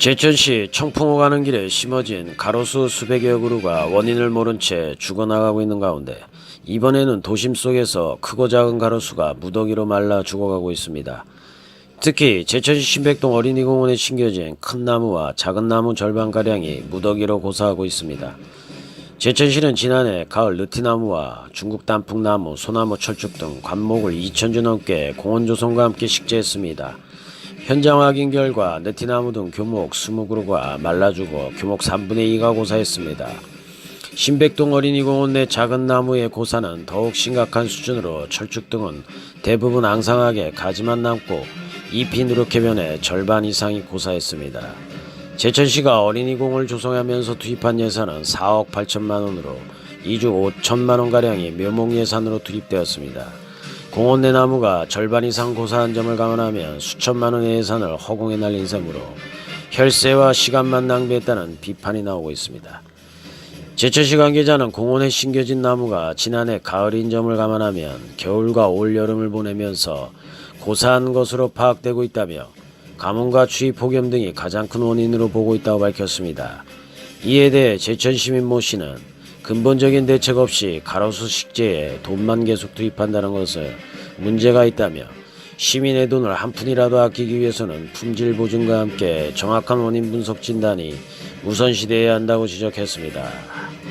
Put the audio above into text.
제천시 청풍호 가는 길에 심어진 가로수 수백여 그루가 원인을 모른 채 죽어나가고 있는 가운데 이번에는 도심 속에서 크고 작은 가로수가 무더기로 말라 죽어가고 있습니다. 특히 제천시 신백동 어린이공원에 심겨진 큰 나무와 작은 나무 절반가량이 무더기로 고사하고 있습니다. 제천시는 지난해 가을 느티나무와 중국 단풍나무, 소나무 철쭉 등 관목을 2천주 넘게 공원 조성과 함께 식재했습니다. 현장 확인 결과 느티나무 등 교목 20그루가 말라 죽어 교목 3분의 2가 고사했습니다. 신백동 어린이공원 내 작은 나무의 고사는 더욱 심각한 수준으로 철쭉 등은 대부분 앙상하게 가지만 남고 잎이 누렇게 변해 절반 이상이 고사했습니다. 제천시가 어린이공을 조성하면서 투입한 예산은 4억 8천만 원으로 2주 5천만 원가량이 묘목 예산으로 투입되었습니다. 공원 내 나무가 절반 이상 고사한 점을 감안하면 수천만 원의 예산을 허공에 날린 셈으로 혈세와 시간만 낭비했다는 비판이 나오고 있습니다. 제천시 관계자는 공원에 심겨진 나무가 지난해 가을인 점을 감안하면 겨울과 올 여름을 보내면서 고사한 것으로 파악되고 있다며 가뭄과 추위 폭염 등이 가장 큰 원인으로 보고 있다고 밝혔습니다. 이에 대해 제천 시민 모 씨는 근본적인 대책 없이 가로수 식재에 돈만 계속 투입한다는 것은 문제가 있다며 시민의 돈을 한 푼이라도 아끼기 위해서는 품질 보증과 함께 정확한 원인 분석 진단이 우선시돼야 한다고 지적했습니다.